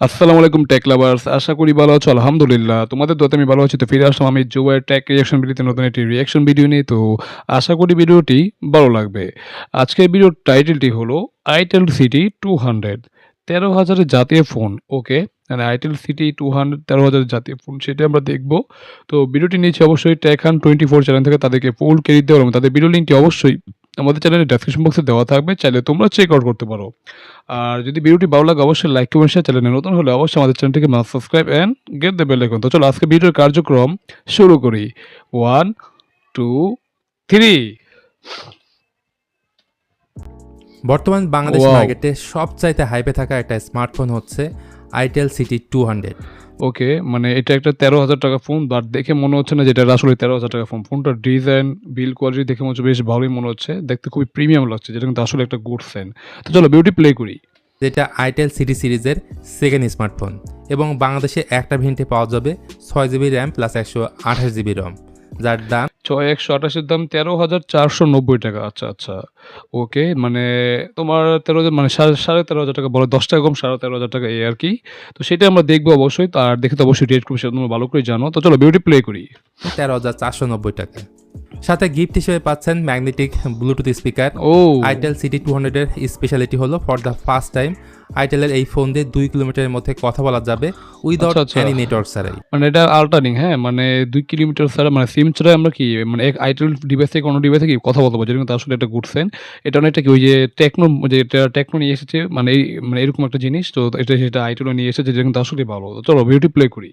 আসসালামু আলাইকুম take lovers আশা করি ভালো আছো, আলহামদুলিল্লাহ। তোমাদের দোয়াতে আমি ভালো আছি, তো ফিরে আসলাম আমি জোয়ের টেক রিয়াকশন ভিডিওতে নতুন একটি রিয়াকশন ভিডিও নিয়ে। তো আশা করি ভিডিওটি ভালো লাগবে। আজকের ভিডিওর টাইটেলটি হলো আইটেল সিটি টু হান্ড্রেড তেরো হাজারের জাতীয় ফোন ওকে মানে আইটেল সিটি টু হান্ড্রেড তেরো হাজারের জাতীয় ফোন, সেটা আমরা দেখব। তো ভিডিওটি নিয়েছি অবশ্যই টেক হান টোয়েন্টি ফোর চ্যানেল থেকে তাদেরকে ফুল ক্রেডিট দেওয়ার এবং তাদের ভিডিও লিঙ্কটি অবশ্যই আমাদের চ্যানেলের ডেসক্রিপশন বক্সে দেওয়া থাকবে চাইলে তোমরা চেক আউট করতে পারো। আর যদি ভিডিওটি ভালো লাগে অবশ্যই লাইক কমেন্ট শেয়ার চ্যানেলে নতুন হলে অবশ্যই আমাদের চ্যানেলটিকে must subscribe and get the bell icon তো চলো আজকে ভিডিওর কার্যক্রম শুরু করি। ওয়ান টু থ্রি বর্তমান বাংলাদেশ. মার্কেটে সবচাইতে হাইপে থাকা একটা স্মার্টফোন হচ্ছে itel City two hundred okay মানে এটা একটা তেরো হাজার টাকা ফোন বাট দেখে মনে হচ্ছে না যেটা আসলে তেরো হাজার টাকা ফোন ফোনটার ডিজাইন বিল কোয়ালিটি দেখে মনে হচ্ছে বেশ ভালোই মনে হচ্ছে। দেখতে খুবই প্রিমিয়াম লাগছে যেটা কিন্তু আসলে একটা গুড সেন তো চলো বিউটি প্লে করি। যেটা আইটেল সিটি সিরিজের সেকেন্ড স্মার্টফোন এবং বাংলাদেশে একটা ভেন্টে পাওয়া যাবে ছয় জিবি র্যাম প্লাস একশো আঠাশ জিবি রম যার দাম ছয় একশো আঠাশের দাম তেরো হাজার চারশো নব্বই টাকা। আচ্ছা আচ্ছা। ওকে মানে তোমার তেরো মানে সাড়ে সাড়ে তেরো হাজার টাকা বলো দশ টাকা কম, সাড়ে তেরো হাজার টাকা এই আর কি। তো সেটা আমরা দেখব অবশ্যই আর দেখে তো অবশ্যই রেট করব সেটা তোমরা ভালো করে জানো। তো চলো বিউটি প্লে করি। তেরো হাজার চারশো নব্বই টাকা। সাথে গিফট হিসেবে পাচ্ছেন ম্যাগনেটিক ব্লুটুথ স্পিকার ও। আইটেল সিটি টু হান্ড্রেডের স্পেশালিটি হলো ফর দ্য ফার্স্ট টাইম আইটেলের এই ফোন দিয়ে দুই কিলোমিটারের মধ্যে কথা বলা যাবে উইদাউট। এনি নেটওয়ার্ক ছাড়াই মানে এটা আল্টারিং হ্যাঁ? মানে দুই কিলোমিটার ছাড়া মানে সিম ছাড়া আমরা কি মানে এক আইটেল ডিভাইস থেকে অন্য ডিভাইস থেকে কথা বলতে পারব? যেটা কিন্তু আসলে একটা গুড সেন এটা অনেকটা কি ওই যে টেকনো যে এটা টেকনো নিয়ে এসেছে মানে মানে এরকম একটা জিনিস তো এটা সেটা আইটেলও নিয়ে এসেছে যেটা কিন্তু আসলে ভালো। চলো বিউটি প্লে করি।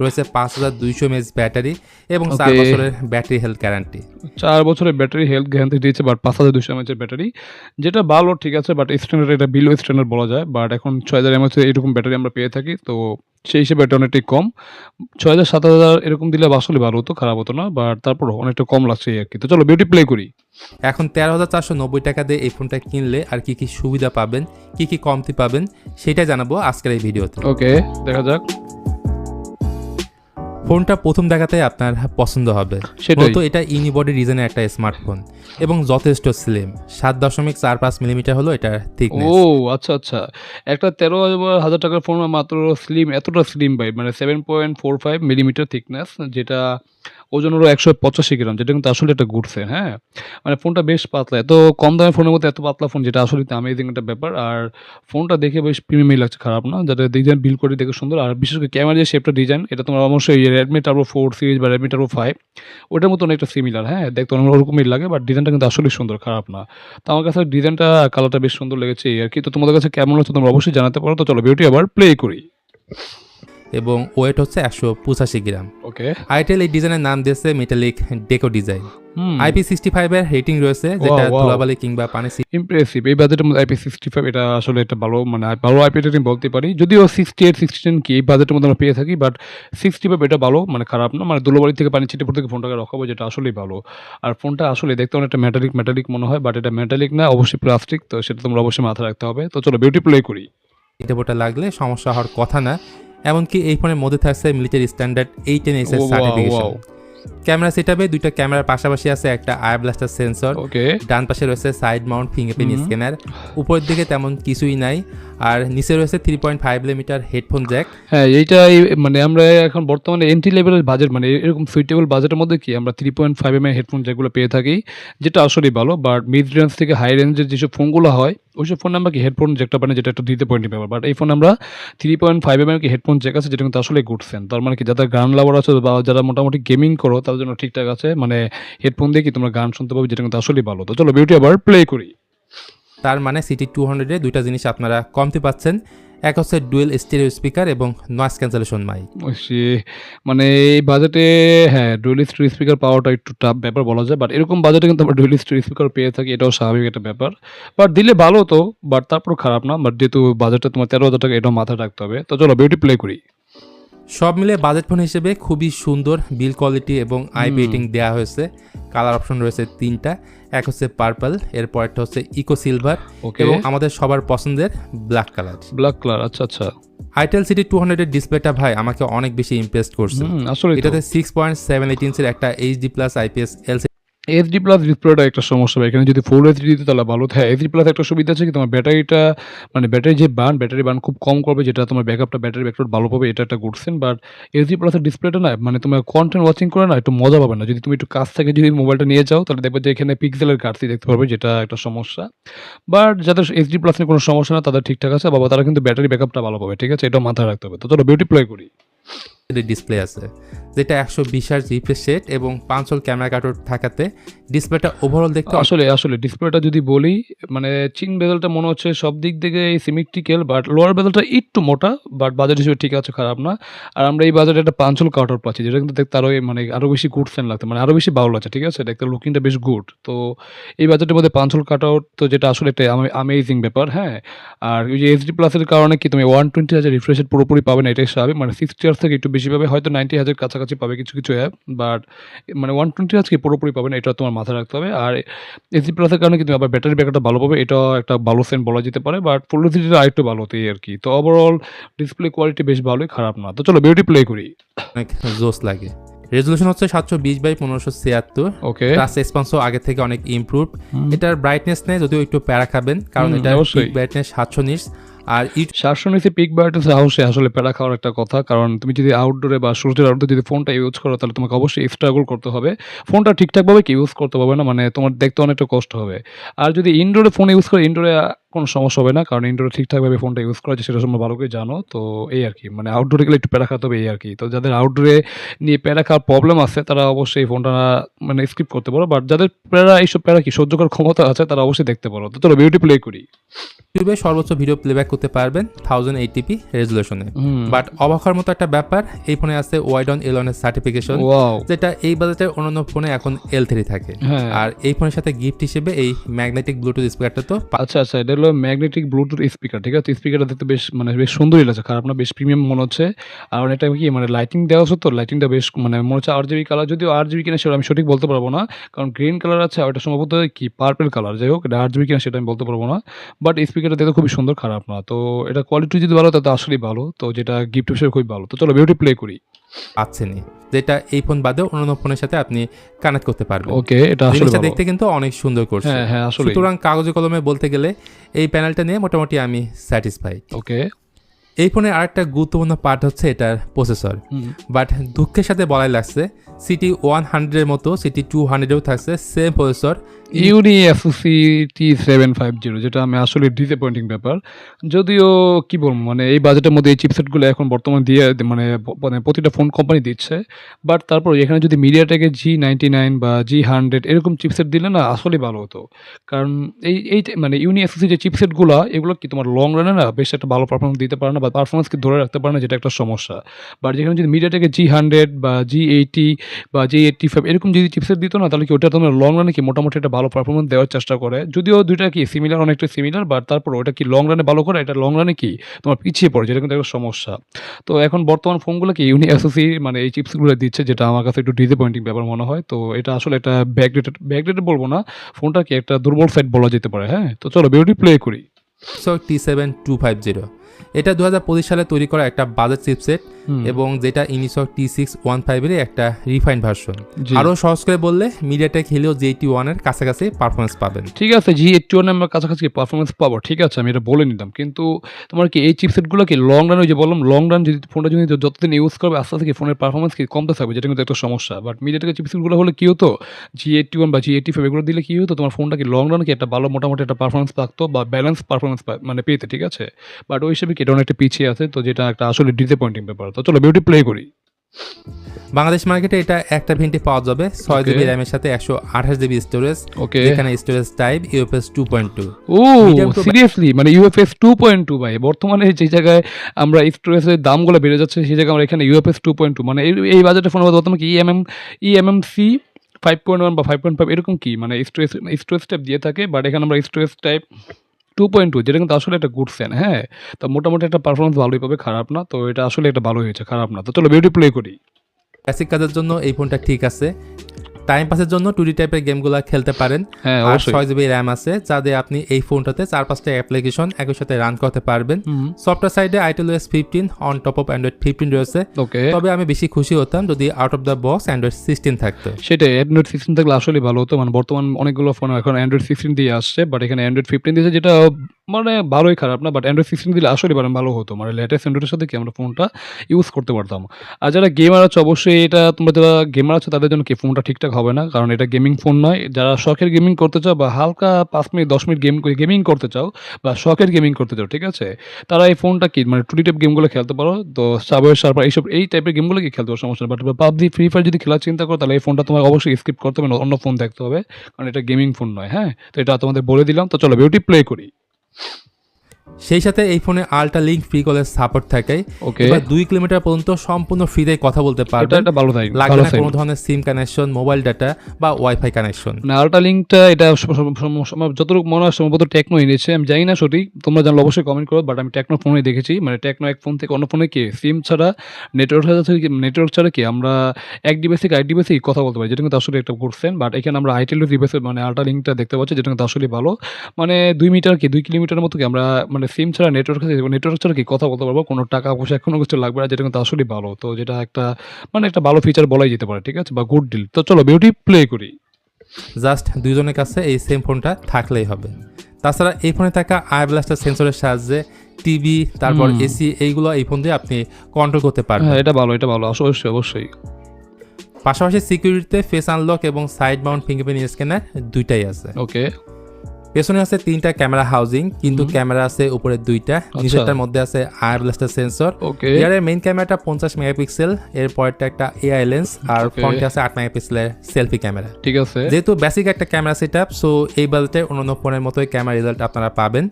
রয়েছে পাঁচ হাজার দুইশো এমএস ব্যাটারি এবং চার বছরের ব্যাটারি হেলথ গ্যারান্টি চার বছরের ব্যাটারি হেলথ গ্যারান্টি দিয়েছে বাট পাঁচ হাজার দুশো এমএচের ব্যাটারি। যেটা ভালো ঠিক আছে বাট স্ট্যান্ডার্ড এটা বিলো স্ট্যান্ডার্ড বলা যায় বাট এখন ছয় হাজার এমএচের এরকম ব্যাটারি আমরা পেয়ে থাকি তো সেই হিসেবে এটা অনেকটাই কম। ছয় হাজার সাত হাজার এরকম দিলে আসলে ভালো হতো খারাপ হতো না বাট তারপর অনেকটা কম লাগছে আর কি। তো চলো বিউটি প্লে করি। এখন তেরো হাজার চারশো নব্বই টাকা দিয়ে এই ফোনটা কিনলে আর কি কি সুবিধা পাবেন কি কি কমতি পাবেন সেটাই জানাব আজকের এই ভিডিওতে। ওকে দেখা যাক। ফোনটা প্রথম দেখাতে আপনার পছন্দ হবে। সেটা মূলত এটা ইউনিবডি ডিজাইনের একটা স্মার্টফোন এবং যথেষ্ট স্লিম সাত দশমিক চার পাঁচ মিলিমিটার হলো এটা থিকনেস ও আচ্ছা আচ্ছা। একটা তেরো হাজার টাকার ফোন মাত্র স্লিম এতটা স্লিম ভাই। মানে seven point four five millimetre thickness যেটা ওজন হলো একশো পঁচাশি গ্রাম, যেটা কিন্তু আসলে একটা গুড ফোন হ্যাঁ? মানে ফোনটা বেশ পাতলা, এত কম দামের ফোনের মধ্যে এত পাতলা ফোন যেটা আসলে আমেজিং একটা ব্যাপার। আর ফোনটা দেখে বেশ প্রিমিয়ামই লাগছে, খারাপ না? যাতে ডিজাইন বিল করে দেখে সুন্দর। আর বিশেষ করে ক্যামেরা যে শেপটা ডিজাইন এটা তোমার অবশ্যই রেডমি টার্বো ফোর সিরিজ বা রেডমি টার্বো ফাইভ ওটার মতো অনেকটা সিমিলার হ্যাঁ? দেখতে অনেক ওরকমই লাগে বাট ডিজাইনটা কিন্তু আসলে সুন্দর, খারাপ না। তো আমার কাছে ডিজাইনটা কালারটা বেশ সুন্দর লেগেছে আর কি। তো তোমাদের কাছে কেমন হচ্ছে তোমরা অবশ্যই জানাতে পারো। তো চলো বিউটি আবার প্লে করি। এবং ওয়েট হচ্ছে একশো পঁচাশি গ্রাম। ওকে। আইটেল এই ডিজাইনের নাম দিয়েছে metallic deco design IP sixty ফাইভের রেটিং রয়েছে যেটা. ধুলাবালি কিংবা পানি ইমপ্রেসিভ এই বাজেটের মধ্যে আইপি সিক্সটি ফাইভ এটা আসলে একটা ভালো মানে ভালো আইপি রেটিং বলতে পারি। যদিও সিক্সটি এইট সিক্সটি টেন কি এই বাজেটের মধ্যে আমরা পেয়ে থাকি বাট সিক্সটি ফাইভ এটা ভালো মানে খারাপ না। মানে দুলোবাড়ি থেকে পানি ছিটে থেকে ফোনটাকে রখাবো যেটা আসলেই ভালো। আর ফোনটা আসলে দেখতে অনেকটা মেটালিক মেটালিক মনে হয় বাট এটা মেটালিক না অবশ্যই প্লাস্টিক তো সেটা তোমরা অবশ্যই মাথায় রাখতে হবে। তো চলো বিউটি প্লে করি। বোটা লাগলে সমস্যা হওয়ার কথা না। এমনকি এই ফোনের মধ্যে থাকছে military standard eight N S certification camera সেটআপে দুইটা ক্যামেরার পাশাপাশি আছে একটা আই ব্লাস্টার সেন্সর ডান পাশে রয়েছে side mount fingerprint print scanner উপরের দিকে তেমন কিছুই নাই। আর নিচে রয়েছে three point five millimetre headphone jack হ্যাঁ এইটা এই- মানে আমরা এখন বর্তমানে এন্ট্রি লেভেলের বাজেট মানে এরকম সুইটেবল বাজেটের মধ্যে কি? আমরা three point five M headphone যেগুলো পেয়ে থাকি, যেটা আসলেই ভালো বাট মিড রেঞ্জ থেকে হাই রেঞ্জের যেসব ফোনগুলো হয়, ওইসব ফোন আমরা কি হেডফোন জ্যাকটা পানি যেটা একটা দিতে পয়েন্ট ব্যাপার বাট এই ফোন আমরা থ্রি পয়েন্ট ফাইভ এম কি হেডফোন জ্যাক আছে, যেটা কিন্তু আসলে গুড সেন তার মানে কি যাদের গান লাভার আছে বা যারা মোটামুটি গেমিং করো, তাদের জন্য ঠিকঠাক আছে মানে হেডফোন দিয়ে কি তোমরা গান শুনতে পাবে, যেটা কিন্তু আসলেই ভালো। তো চলো বিউটি আবার প্লে করি। তার মানে সিটি টু হান্ড্রেডে দুইটা জিনিস আপনারা কমতে পাচ্ছেন। এক হচ্ছে ডুয়েল স্টেরিও স্পিকার এবং নয়েস ক্যান্সেলেশন মাইক। মানে এই বাজেটে হ্যাঁ ডুয়েলিস্ট স্পিকার পাওয়াটা একটু টাফ ব্যাপার বলা যায় বাট এরকম বাজেটে কিন্তু আমরা ডুয়েলিস্ট স্পিকার পেয়ে থাকি এটাও স্বাভাবিক একটা ব্যাপার। বাট দিলে ভালো তো বাট তারপর খারাপ না বাট যেহেতু বাজেটটা তোমার তেরো হাজার টাকা এটাও মাথায় রাখতে হবে। তো চলো বিউটি প্লে করি। সব মিলে বাজেট ফোন হিসেবে খুবই সুন্দর বিল কোয়ালিটি এবং আই। রেটিং দেওয়া হয়েছে। কালার অপশন রয়েছে তিনটা। এক হচ্ছে পার্পল এরপর একটা হচ্ছে ইকো সিলভার এবং আমাদের সবার পছন্দের ব্ল্যাক কালার। ব্ল্যাক কালার আচ্ছা আচ্ছা। আইটেল সিটি টু হান্ড্রেড হান্ড্রেডের ডিসপ্লেটা ভাই আমাকে অনেক বেশি ইমপ্রেস করছে। এটাতে সিক্স পয়েন্ট সেভেন এইট ইঞ্চের একটা HD plus IPS HD plus ডিসপ্লেটা একটা সমস্যা এখানে যদি ফুল এইচডি দিতে, তাহলে ভালো। হ্যাঁ এইচডি প্লাস একটা সুবিধা আছে কি? তোমার ব্যাটারিটা মানে ব্যাটারি যে বান, ব্যাটারি বার্ন খুব কম করবে, যেটা তোমার ব্যাকআপটা, ব্যাটারি ব্যাকআপ ভালো পাবে, এটা একটা গুডসেন বাট এইচডি প্লাসের ডিসপ্লেটা না মানে তোমার কন্টেন্ট ওয়াচিং করে না, একটু মজা পাবে না। যদি তুমি একটু কাছ থেকে যদি মোবাইলটা নিয়ে যাও, তাহলে দেখবে যে এখানে পিক্সেলের ঘাটতি দেখতে পারবে, যেটা একটা সমস্যা। বাট যাদের এইচডি প্লাস নিয়ে কোনো সমস্যা না, তাদের ঠিকঠাক আছে। বাবা, তারা কিন্তু ব্যাটারি ব্যাকআপটা ভালো পাবে, ঠিক আছে? এটা মাথায় রাখতে হবে। তো চলো বিউটি প্লে করি। ডিসপ্লে আছে। যেটা একশো বিশ আর রিফ্রেশ রেট এবং পাঁচল ক্যামেরা কার্ড থাকাতে ডিসপ্লেটা ওভারঅল দেখতে আসলে আসলে, ডিসপ্লেটা যদি বলি মানে চিন বেজেলটা মনে হচ্ছে সব দিক থেকে সিমেট্রিক্যাল বাট লোয়ার বেজেলটা একটু মোটা বাট বাজেট হিসেবে ঠিক আছে, খারাপ না। আর আমরা এই বাজারে একটা পাঞ্চল কাউটার পাচ্ছি, যেটা কিন্তু দেখতে আরও মানে আরও বেশি গুড সেন লাগছে মানে আরও বেশি ভালো লাগছে, ঠিক আছে? দেখতে লুকিংটা বেশ গুড তো এই বাজেটের মধ্যে পাঞ্চল কাটআউট তো যেটা আসলে একটা আমেজিং ব্যাপার হ্যাঁ? আর ওই যে এইচডি প্লাসের কারণে কি তুমি ওয়ান টোয়েন্টি হাজার রিফ্রেশ পুরোপুরি পাবে না, এটাই স্বাভাবিক মানে সিক্সটি হাজার থেকে একটু বেশি পাবে, হয়তো নাইনটি হাজার কাছাকাছি পাবে কিছু কিছু অ্যাপ বাট মানে ওয়ান টোয়েন্টি আজকে পুরোপুরি পাবে না এটা তোমার মাথায় রাখতে হবে। আর এসি প্লাসের কারণে কিন্তু আবার ব্যাটারি ব্যাকআপটা ভালো পাবে এটা একটা ভালো সেন্ট বলা যেতে পারে বাট ফুল এইচডিটা আরেকটু ভালো হতেই আর কি। তো ওভারঅল ডিসপ্লে কোয়ালিটি বেশ ভালোই খারাপ না। তো চলো বিউটি প্লে করি। অনেক জোস লাগে। রেজলিউশন হচ্ছে সাতশো বিশ বাই পনেরোশো ছিয়াত্তর। ওকে টাচ রেসপন্সও আগে থেকে অনেক ইমপ্রুভ এটার ব্রাইটনেস নেই যদিও একটু প্যারা খাবেন কারণ এটা। ব্রাইটনেস সাতশো নিস আর নিচে পিক ব্রাইটনেস হাউসে আসলে প্যারা খাওয়ার একটা কথা, কারণ তুমি যদি আউটডোরে বা সূর্যের আউটডোরে যদি ফোনটা ইউজ করো, তাহলে তোমাকে অবশ্যই স্ট্রাগল করতে হবে। ফোনটা ঠিকঠাকভাবে কি ইউজ করতে পারবে না মানে তোমার দেখতে অনেকটা কষ্ট হবে। আর যদি ইনডোরে ফোন ইউজ করে ইনডোরে কোনো সমস্যা হবে না কারণ ইনডোরে ঠিকঠাকভাবে ফোনটা ইউজ করা যায় সেটা তোমরা ভালো করে জানো। তো এই আর কি মানে আউটডোরে গেলে একটু প্যারা খাতে হবে এই আর কি। তো যাদের আউটডোরে নিয়ে প্যারা খাওয়ার প্রবলেম আছে তারা অবশ্যই এই ফোনটা মানে স্কিপ করতে পারো। বাট যাদের প্যারা এইসব প্যারা কি সহ্য করার ক্ষমতা আছে তারা অবশ্যই দেখতে পারো। তো চলো বিউটি প্লে করি। ইউটিউবে সর্বোচ্চ ভিডিও প্লেব্যাক করতে পারবেন থাউজেন্ড এইটিপি রেজলিউশনে হুম। বাট অবাক হওয়ার মতো একটা ব্যাপার এই ফোনে আছে ওয়াইড অন এলনের সার্টিফিকেশন ওয়াও যেটা এই বাজেটের অন্যান্য ফোনে এখন এল থ্রি থাকে। হ্যাঁ। আর এই ফোনের সাথে গিফট হিসেবে এই ম্যাগনেটিক ব্লুটুথ স্পিকারটা তো আচ্ছা আচ্ছা এটা হলো ম্যাগনেটিক ব্লুটুথ স্পিকার, ঠিক আছে? স্পিকারটা দেখতে বেশ মানে বেশ সুন্দরই লাগছে, খারাপ না, বেশ প্রিমিয়াম মনে হচ্ছে। আর এটা কি মানে লাইটিং দেওয়া আছে তো লাইটিংটা বেশ মানে মনে হচ্ছে আর জিবি কালার যদিও আর জিবি কিনা সেটা আমি সঠিক বলতে পারব না, কারণ গ্রিন কালার আছে, আর ওটা সম্ভবত কি পার্পেল কালার যাই হোক, এটা আর জিবি কিনা সেটা আমি বলতে পারব না। বাট স্পিকারটা দেখতে খুবই সুন্দর, খারাপ না, তো এটা কোয়ালিটি যদি ভালো তাতে আসলেই ভালো, তো যেটা গিফট হিসেবে খুবই ভালো। তো চলো বিউটি প্লে করি। পাচ্ছেনই। যেটা এই ফোন বাদে অন্যান্য ফোনের সাথে আপনি কানেক্ট করতে পারবেন। ওকে এটা আসলে দেখতে কিন্তু অনেক সুন্দর করছে। হ্যাঁ হ্যাঁ আসলে সুতরাং কাগজে কলমে বলতে গেলে এই প্যানেলটা নিয়ে মোটামুটি আমি স্যাটিসফাইড ওকে এই ফোনের আরেকটা গুরুত্বপূর্ণ পার্ট হচ্ছে এটার প্রসেসর বাট দুঃখের সাথে বলাই লাগছে সিটি ওয়ান হান্ড্রেডের মতো সিটি টু হান্ড্রেডেও থাকছে same processor Uni FC T seven five zero যেটা আমি আসলে ডিসঅ্যাপয়েন্টিং ব্যাপার। যদিও কি বলব মানে এই বাজেটের মধ্যে এই চিপসেটগুলো এখন বর্তমানে দিয়ে মানে মানে প্রতিটা ফোন কোম্পানি দিচ্ছে। বাট তারপর এখানে যদি মিডিয়াটেকের জি নাইনটি নাইন বা জি হান্ড্রেড এরকম চিপসেট দিলে না আসলেই ভালো হতো। কারণ এই এই মানে ইউনি এফসি যে চিপসেটগুলো এগুলো কি তোমার লং রানে না বেশ একটা ভালো পারফরমেন্স দিতে পারে না? বা পারফরমেন্সকে ধরে রাখতে পারে না, যেটা একটা সমস্যা। বাট যেখানে যদি মিডিয়াটাকে জি হান্ড্রেড বা জি এইটি বা জি এইটটি ফাইভ এরকম যদি চিপসেট দিত না, তাহলে কি ওটা তোমার লং রানে কি মোটামুটি একটা ভালো পারফরমেন্স দেওয়ার চেষ্টা করে? যদিও দুইটা কি সিমিলার অনেকটা সিমিলার বাট তারপর ওটা কি লং রানে ভালো করে, এটা লং রানে কি তোমার পিছিয়ে পড়ে, যেটা কিন্তু একটা সমস্যা। তো এখন বর্তমান ফোনগুলো কি ইউনি এসওসি মানে এই চিপসগুলো দিচ্ছে, যেটা আমার কাছে একটু ডিসঅ্যাপয়েন্টিং ব্যাপার মনে হয়। তো এটা আসলে একটা ব্যাকডেটেড ব্যাকডেটেড বলব না ফোনটা কি একটা দুর্বল সাইড বলা যেতে পারে হ্যাঁ? তো চলো বিউটি প্লে করি। So T seven two five zero এটা দু হাজার পঁচিশ সালে তৈরি করা একটা বাজেট চিপসেট এবং যেটা ইনিসক টি সিক্স ওয়ান ফাইভের একটা রিফাইন ভার্সন। আরও সহজ করে বললে মিডিয়াটেক হিলিও জি এইটি ওয়ানের কাছাকাছি পারফরমেন্স পাবেন। ঠিক আছে জি এইটটি ওয়ান আমরা কাছাকাছি পারফরমেন্স পাবো ঠিক আছে আমি এটা বলে নিতাম কিন্তু তোমার কি এই চিপসেটগুলো কি লং রান ওই যে বললাম লং রান যদি ফোনটা যদি যতদিন ইউজ করবে আস্তে আস্তে ফোনের পারফরমেন্স কি কমতে থাকবে যেটা কিন্তু একটা সমস্যা। বাট মিডিয়াটেকের চিপসেটগুলো হলে কি হতো? জি এইটটি ওয়ান বা জি এইটটি ফাইভ এগুলো দিলে কি হতো? তোমার ফোনটা কি লং রান কি একটা ভালো মোটামুটি একটা পারফরমেন্স থাকতো বা ব্যালেন্স পারফরমেন্স মানে পেতে ঠিক আছে? বাট ওই হিসেবে কি এটা অনেকটা পিছিয়ে আছে? তো যেটা একটা আসলে ডিসঅ্যাপয়েন্টিং ব্যাপার। তো চলো বিউটি প্লে করি। বাংলাদেশ মার্কেটে এটা একটা ভেন্টে পাওয়া যাবে। ছয়. জিবি র্যামের সাথে একশো আঠাশ জিবি স্টোরেজ ওকে এখানে storage type UFS two point two oh seriously মানে ইউএফএস টু পয়েন্ট টু ভাই বর্তমানে যে জায়গায় আমরা স্টোরেজের দামগুলো বেড়ে যাচ্ছে সেই জায়গায় আমরা এখানে ইউএফএস টু পয়েন্ট টু মানে এই বাজেটের ফোন বর্তমানে কি EMM EMMC five point one বা ফাইভ পয়েন্ট ফাইভ এরকম কি? মানে স্টোরেজ স্টোরেজ টাইপ দিয়ে থাকে বাট এখানে আমরা storage type two point two যেটা কিন্তু আসলে একটা গুড ফ্যান হ্যাঁ? তো মোটামুটি একটা পারফরমেন্স ভালোই পাবে, খারাপ না, তো এটা আসলে একটা ভালো হয়েছে, খারাপ না। তো চলো বিউটি প্লে করি। ক্লাসিক কাজের জন্য এই ফোনটা ঠিক আছে। টাইম পাসের জন্য টুডি টাইপের গেমগুলো খেলতে পারেন। হ্যাঁ আর ছয় জিবি র্যাম আছে যা দিয়ে আপনি এই ফোনটাতে চার পাঁচটা অ্যাপ্লিকেশন একই সাথে রান করতে পারবেন। সফটওয়্যার সাইডে itel OS fifteen on top of Android fifteen রয়েছে। তবে আমি বেশি খুশি হতাম যদি out of the box Android sixteen থাকতো। সেটাই অ্যান্ড্রয়েড সিক্সটিন থাকলে আসলে ভালো হতো। মানে বর্তমান অনেকগুলো ফোন এখন অ্যান্ড্রয়েড সিক্সটিন দিয়ে আসছে বাট এখানে অ্যান্ড্রয়েড ফিফটিন দিয়েছে যেটা মানে ভালোই খারাপ না বাট অ্যান্ড্রয়েড সিক্সটিন দিলে আসলে মানে ভালো হতো। মানে লেটেস্ট অ্যান্ড্রয়েডের সাথে কি আমরা ফোনটা ইউজ করতে পারতাম? আর যারা গেমার আছে অবশ্যই এটা তোমরা যারা গেমার আছে তাদের জন্য কি ফোনটা ঠিকঠাক হবে না, কারণ এটা গেমিং ফোন নয়। যারা শখের গেমিং করতে চাও বা হালকা পাঁচ মিনিট, দশ মিনিট গেম, গেমিং করতে চাও বা শখের গেমিং করতে চাও, ঠিক আছে? তারা এই ফোনটা কি মানে টুটি টাইপ গেমগুলো খেলতে পারো, তো সাবওয়ে সার্ভার এইসব, এই টাইপের গেমগুলো কি খেলতে পারো, সমস্যা বাট পাবজি ফ্রি ফায়ার যদি খেলার চিন্তা করো, তাহলে এই ফোনটা তোমার অবশ্যই স্কিপ করতে হবে, অন্য ফোন দেখতে হবে, কারণ এটা গেমিং ফোন নয় হ্যাঁ? তো এটা তোমাদের বলে দিলাম, তো চলো বিউটি প্লে করি। সেই সাথে এই ফোনে আল্ট্রা লিঙ্ক ফ্রি কলের সাপোর্ট থাকে। এবার দুই কিলোমিটার পর্যন্ত সম্পূর্ণ ফ্রিতে কথা বলতে পারবেন। তাই লাগবে না কোনো ধরনের সিম কানেকশন মোবাইল ডাটা বা ওয়াইফাই কানেকশন আলট্রা লিঙ্কটা এটা যতটুকু মনে হয় সম্ভবত টেকনো এনেছে। আমি জানি না সঠিক তোমরা জানলে অবশ্যই কমেন্ট করো বাট আমি টেকনো ফোনে দেখেছি। মানে টেকনো এক ফোন থেকে অন্য ফোনে কি? সিম ছাড়া নেটওয়ার্ক ছাড়া নেটওয়ার্ক ছাড়া কি? আমরা এক ডিভাইস থেকে আরেক ডিভাইসে কথা বলতে পারি যেটা কিন্তু আসলে একটা করছেন বাট এখানে আমরা আইটেল ডিভাইসের মানে আলট্রা লিঙ্কটা দেখতে পাচ্ছি যেটা কিন্তু আসলে ভালো। মানে দুই মিটার কি দুই কিলোমিটার মতো কি আমরা মানে সিম ছাড়া নেটওয়ার্ক নেটওয়ার্ক ছাড়া কি কথা বলতে পারব? কোনো টাকা পয়সা কোনো কিছু লাগবে না যেটা কিন্তু আসলে ভালো। তো যেটা একটা মানে একটা ভালো ফিচার বলাই যেতে পারে ঠিক আছে? বা গুড ডিল তো চলো বিউটি প্লে করি। জাস্ট দুইজনের কাছে এই সেম ফোনটা থাকলেই হবে। তাছাড়া এই ফোনে থাকা আই ব্লাস্টার সেন্সরের সাহায্যে টিভি তারপর এসি এইগুলো এই ফোন দিয়ে আপনি কন্ট্রোল করতে পারবেন। হ্যাঁ এটা ভালো এটা ভালো। অবশ্যই অবশ্যই পাশাপাশি সিকিউরিটিতে ফেস আনলক এবং সাইড মাউন্ট ফিঙ্গারপ্রিন্ট স্ক্যানার দুইটাই আছে। ওকে পেছনে আছে তিনটা ক্যামেরা হাউজিং কিন্তু ক্যামেরা আছে উপরে দুইটা। নিচেরটার মধ্যে আছে আই ব্লাস্টার সেন্সর ইয়ারের মেইন ক্যামেরাটা পঞ্চাশ মেগাপিক্সেল এর পরেরটা একটা এআই লেন্স আর. ফ্রন্টে আছে আট মেগাপিক্সেলের সেলফি ক্যামেরা ঠিক আছে। যেহেতু বেসিক একটা ক্যামেরা সেট আপ সো এই বাজেটে অন্যান্য ফোনের মতোই ক্যামেরা রেজাল্ট আপনারা পাবেন।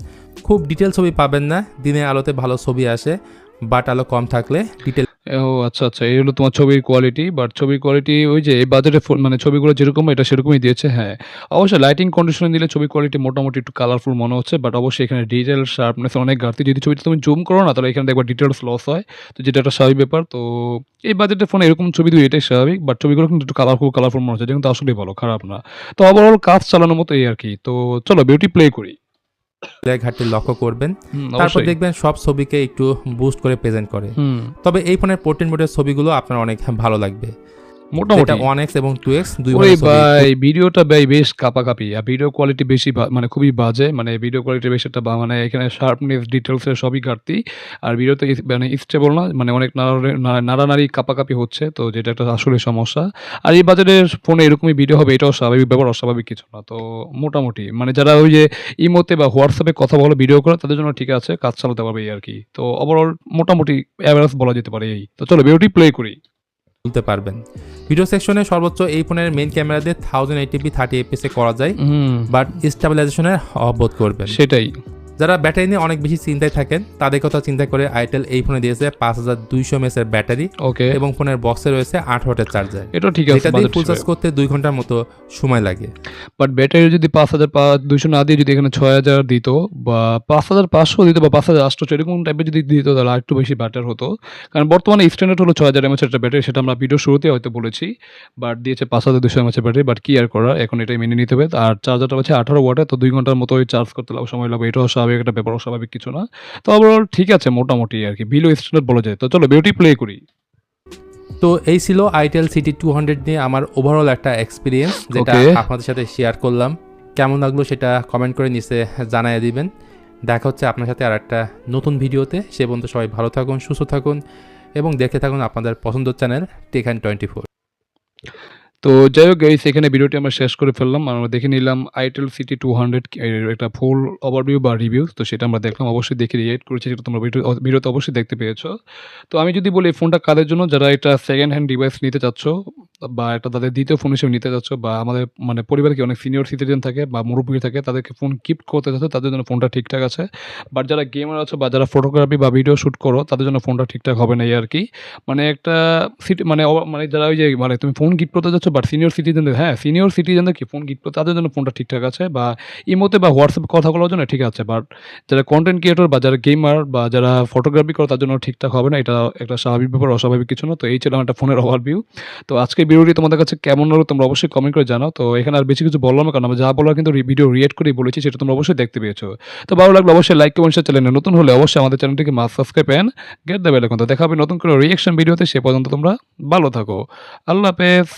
খুব ডিটেল ছবি পাবেন না দিনের আলোতে ভালো ছবি আসে বাট আলো কম থাকলে ডিটেল ও আচ্ছা আচ্ছা এই হলো তোমার ছবির কোয়ালিটি বাট ছবির কোয়ালিটি ওই যে এই বাজেটে মানে ছবিগুলো যেরকম, এটা সেরকমই দিয়েছে হ্যাঁ। অবশ্যই লাইটিং কন্ডিশনে দিলে ছবি কোয়ালিটি মোটামুটি একটু কালারফুল মনে হচ্ছে বাট অবশ্যই এখানে ডিটেল শার্পনেস অনেক ঘাটতি। যদি ছবিটা তুমি জুম করো না, তাহলে এখানে দেখবা ডিটেলস লস হয়, তো যেটা একটা স্বাভাবিক ব্যাপার। তো এই বাজেটের ফোনে এরকম ছবি দুই এটাই স্বাভাবিক বাট ছবিগুলো কিন্তু একটু কালারফুল কালারফুল মনে হচ্ছে কিন্তু আসলেই ভালো, খারাপ না। তো ওভারঅল কাজ চালানোর মতো এই আর কি। তো চলো বিউটি প্লে করি। ঘাটতি লক্ষ্য করবেন। তারপর দেখবেন সব ছবিকে একটু বুস্ট করে প্রেজেন্ট করে। তবে এই ফোনের পোর্ট্রেট মোডের ছবিগুলো আপনার অনেক ভালো লাগবে। মোটামুটি। ওয়ান এক্স এবং টু এক্স দুই ভাই ভিডিওটা ভাই বেশ কাপাকাপি। আর ভিডিও কোয়ালিটি বেশি মানে খুবই বাজে। মানে ভিডিও কোয়ালিটি বেশ একটা মানে এখানে শার্পনেস ডিটেলস সবই ঘাটতি। আর ভিডিওতে মানে স্টেবল না মানে অনেক নাড়ানাড়ি কাপাকাপি হচ্ছে তো যেটা একটা আসলে সমস্যা। আর এই বাজারের ফোনে এরকমই ভিডিও হবে এটাও স্বাভাবিক ব্যাপার অস্বাভাবিক কিছু না। তো মোটামুটি মানে যারা ওই যে ইমোতে বা হোয়াটসঅ্যাপে কথা বলে ভিডিও করে তাদের জন্য ঠিক আছে কাজ চালাতে পারবে এই আর কি। তো ওভারঅল মোটামুটি অ্যাভারেজ বলা যেতে পারে এই। তো চলো ভিডিওটি প্লে করি। তুলতে পারবেন। ভিডিও সেকশনে সর্বোচ্চ এই ফোনের মেইন ক্যামেরা দিয়ে থাউজেন্ড এইটিপি থার্টি এপিএসে করা যায় বাট স্টেবিলাইজেশনের অবোধ করবেন। সেটাই। যারা ব্যাটারি নিয়ে অনেক বেশি চিন্তায় থাকেন তাদের কথা চিন্তা করে আইটেল এই ফোনে দিয়েছে পাঁচ হাজার দুইশো এর ব্যাটারি ওকে এবং ফোনের বক্সে রয়েছে আট ওয়াটের চার্জার। এটা ঠিক আছে যেটা দিয়ে ফুল চার্জ করতে দুই ঘণ্টার মতো সময় লাগে। বাট ব্যাটারি যদি পাঁচ হাজার দুশো না দিয়ে যদি এখানে ছয় হাজার দিত বা পাঁচ হাজার পাঁচশো দিত বা পাঁচ হাজার আটশো এরকম টাইপের যদি দিত তাহলে একটু বেশি ব্যাটার হতো। কারণ বর্তমানে স্ট্যান্ডার্ড হলো ছয় হাজার এমএচের একটা ব্যাটারি সেটা আমরা ভিডিও শুরুতে হয়তো বলেছি বাট দিয়েছে পাঁচ হাজার দুশো এমএচের ব্যাটারি বাট কি আর করা এখন এটাই মেনে নিতে হবে। আর চার্জারটা হচ্ছে আঠারো ওয়াটে তো দুই ঘণ্টার মতো ওই চার্জ করতে লাগবে সময় লাগবে এটাও স্বাভাবিক একটা ব্যাপার স্বাভাবিক কিছু না। তো ওভারঅল ঠিক আছে মোটামুটি আর কি। বিলো স্ট্যান্ডার্ড বলা যায়। তো চলো বিউটি প্লে করি। তো এই ছিল আইটেল সিটি টু হান্ড্রেড নিয়ে আমার ওভারঅল একটা এক্সপিরিয়েন্স যেটা. আপনাদের সাথে শেয়ার করলাম। কেমন লাগল সেটা কমেন্ট করে নিচে জানাই দিবেন। দেখা হচ্ছে আপনার সাথে আর একটা নতুন ভিডিওতে। সে পর্যন্ত সবাই ভালো থাকুন সুস্থ থাকুন এবং দেখতে থাকুন আপনাদের পছন্দের চ্যানেল টেকান টোয়েন্টি ফোর তো যাই হোক গাইস এখানে ভিডিওটি আমরা শেষ করে ফেললাম আমরা দেখে নিলাম আইটেল সিটি টু হান্ড্রেড একটা ফুল ওভারভিউ বা রিভিউ তো সেটা আমরা দেখলাম, অবশ্যই দেখে রিয়েট করেছি যেটা তোমরা ভিডিও, ভিডিওতে অবশ্যই দেখতে পেয়েছ। তো আমি যদি বলি, এই ফোনটা কাদের জন্য? যারা এটা সেকেন্ড হ্যান্ড ডিভাইস নিতে চাচ্ছ বা একটা তাদের দ্বিতীয় ফোন হিসেবে নিতে চাচ্ছ বা আমাদের মানে পরিবারকে অনেক সিনিয়র সিটিজেন থাকে বা মুরব্বী থাকে, তাদেরকে ফোন গিফট করতে চাচ্ছ, তাদের জন্য ফোনটা ঠিকঠাক আছে। বাট যারা গেমার আছো বা যারা ফটোগ্রাফি বা ভিডিও শ্যুট করো, তাদের জন্য ফোনটা ঠিকঠাক হবে না এই আর কি। মানে একটা সিটি মানে মানে যারা ওই যে মানে তুমি ফোন গিফট করতে যাচ্ছ বাট সিনিয়র সিটিজেনদের হ্যাঁ সিনিয়র সিটিজেনদের কি ফোন কিনতো তাদের জন্য ফোনটা ঠিকঠাক আছে বা ইমোতে বা হোয়াটসঅ্যাপে কথা বলার জন্য ঠিক আছে বাট যারা কন্টেন্ট ক্রিয়েটর বা যারা গেমার বা যারা ফটোগ্রাফি করে তার জন্য ঠিকঠাক হবে না, এটা একটা স্বাভাবিক ব্যাপার, অস্বাভাবিক কিছু না, তো এই ছিল আমার একটা ফোনের ওভারভিউ তো আজকে ভিডিওটি তোমাদের কাছে কেমন হলো তোমরা অবশ্যই কমেন্ট করে জানাও, তো এখানে আর বেশি কিছু বললাম কারণ আমরা যা বলার কিন্তু ভিডিও রিয়েক্ট করেই বলেছি, সেটা তোমরা অবশ্যই দেখতে পেয়েছ। তো ভালো লাগলে অবশ্যই লাইক কমেন্ট চ্যানেলে নতুন হলে অবশ্যই আমাদের চ্যানেলটিকে must subscribe and get the bell দেখা হবে নতুন কোনো রিয়েকশন ভিডিওতে সে পর্যন্ত তোমরা ভালো থাকো। আল্লাহ হাফেজ।